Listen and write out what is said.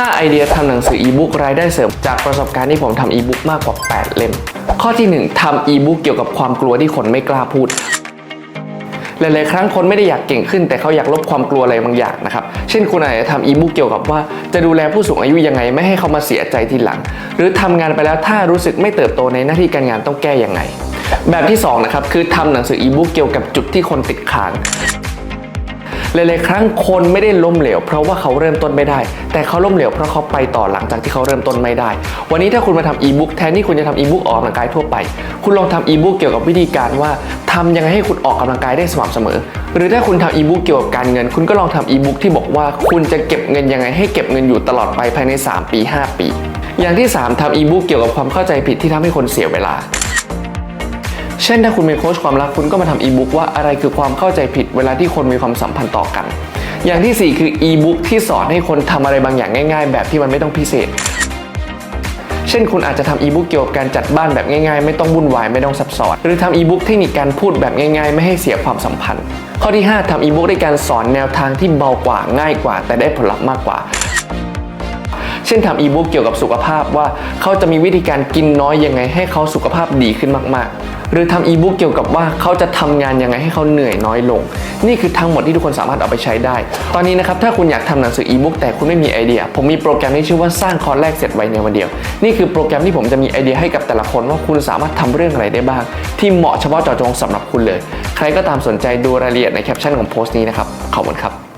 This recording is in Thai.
5 ไอเดียทำหนังสืออีบุ๊กรายได้เสริมจากประสบการณ์ที่ผมทำอีบุ๊กมากกว่า 8 เล่ม ข้อที่ 1ทำอีบุ๊กเกี่ยวกับความกลัวที่คนไม่กล้าพูดหลายๆครั้งคนไม่ได้อยากเก่งขึ้น แต่เขาอยากลบความกลัวอะไรบางอย่างนะครับ เช่นคุณอาจจะทำอีบุ๊กเกี่ยวกับว่า จะดูแลผู้สูงอายุยังไงไม่ให้เขามาเสียใจทีหลัง หรือทำงานไปแล้วถ้ารู้สึกไม่เติบโตในหน้าที่การงานต้องแก้ยังไง แบบที่สองนะครับคือทำหนังสืออีบุ๊กเกี่ยวกับจุดที่คนติดค้าง หลายๆครั้งคนไม่ได้ล้มเหลว เพราะว่าเขาเริ่มต้นไม่ได้ แต่เขาล้มเหลวเพราะเขาไปต่อหลังจากที่เขาเริ่มต้นไม่ได้ วันนี้ถ้าคุณมาทำอีบุ๊กแทนที่คุณจะทำอีบุ๊กออกกำลังกายทั่วไป คุณลองทำอีบุ๊กเกี่ยวกับวิธีการว่าทำยังไงให้คุณออกกำลังกายได้สม่ำเสมอ หรือถ้าคุณทำอีบุ๊กเกี่ยวกับการเงิน คุณก็ลองทำอีบุ๊กที่บอกว่าคุณจะเก็บเงินยังไงให้เก็บเงินอยู่ตลอดไปภายใน 3 ปี 5 ปี อย่างที่ 3ทำอีบุ๊กเกี่ยวกับความเข้าใจผิดที่ทำให้คนเสียเวลา เช่นถ้าคุณเป็นโค้ชความรักคุณก็มาทำอีบุ๊กว่าอะไรคือความเข้าใจผิดเวลาที่คนมีความสัมพันธ์ต่อกัน อย่างที่ 4 คืออีบุ๊กที่สอนให้คนทำอะไรบางอย่างง่าย ๆ แบบที่มันไม่ต้องพิเศษ เช่นคุณอาจจะทำอีบุ๊กเกี่ยวกับการจัดบ้านแบบง่ายๆ ไม่ต้องวุ่นวายไม่ต้องซับซ้อน หรือทำอีบุ๊กเทคนิคการพูดแบบง่าย ๆ ไม่ให้เสียความสัมพันธ์ ข้อที่ 5ทำอีบุ๊กด้วยการสอนแนวทางที่เบากว่าง่ายกว่า แต่ได้ผลลัพธ์มากกว่า ช่นทำอีบุ๊กเกี่ยวกับสุขภาพว่าเขาจะมีวิธีการกินน้อยยังไงให้เขาสุขภาพดีขึ้นมาก ๆ หรือทำอีบุ๊กเกี่ยวกับว่าเขาจะทำงานยังไงให้เขาเหนื่อยน้อยลง นี่คือทั้งหมดที่ทุกคนสามารถเอาไปใช้ได้ ตอนนี้นะครับถ้าคุณอยากทำหนังสืออีบุ๊กแต่คุณไม่มีไอเดีย ผมมีโปรแกรมที่ชื่อว่าสร้างคอร์สแรกเสร็จไวในวันเดียว นี่คือโปรแกรมที่ผมจะมีไอเดียให้กับแต่ละคนว่าคุณสามารถทำเรื่องอะไรได้บ้าง ที่เหมาะเฉพาะเจาะจงสำหรับคุณเลย ใครก็ตามสนใจดูรายละเอียดในแคปชั่นของโพสต์นี้นะครับขอบคุณครับ